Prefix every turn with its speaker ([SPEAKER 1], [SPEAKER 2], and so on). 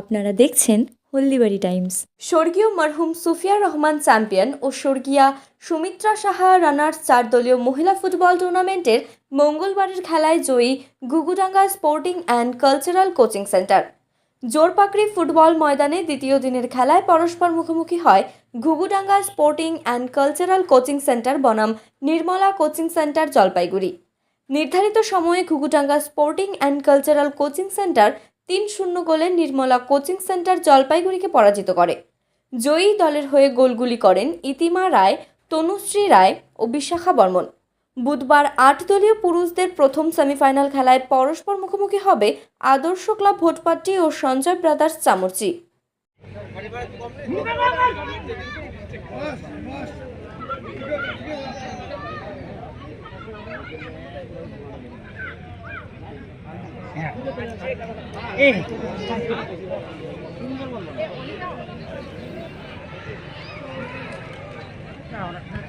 [SPEAKER 1] আপনারা দেখছেন হলদিবাড়ি টাইমস। স্বর্গীয় মরহুম সুফিয়া রহমান চ্যাম্পিয়ন ও স্বর্গীয়া সুমিত্রা সাহা রানার্স চার দলীয় মহিলা ফুটবল টুর্নামেন্টের মঙ্গলবারের খেলায় জয়ী Gugudanga sporting and cultural coaching centre. Jorpakri football ময়দানে দ্বিতীয় দিনের খেলায় পরস্পর মুখোমুখি হয় Ghugudanga sporting and cultural coaching centre বনাম নির্মলা কোচিং সেন্টার জলপাইগুড়ি। নির্ধারিত সময়ে Ghughudanga sporting and cultural coaching centre তিন শূন্য গোলে নির্মলা কোচিং সেন্টার জলপাইগুড়িকে পরাজিত করে। জয়ী দলের হয়ে গোলগুলি করেন ইতিমা রায়, তনুশ্রী রায় ও বিশাখা বর্মন। বুধবার আট দলীয় পুরুষদের প্রথম সেমিফাইনাল খেলায় পরস্পর মুখোমুখি হবে আদর্শ ক্লাব ভোটপাট্টি ও Sanjay brothers Chamurchi
[SPEAKER 2] Nào, nào.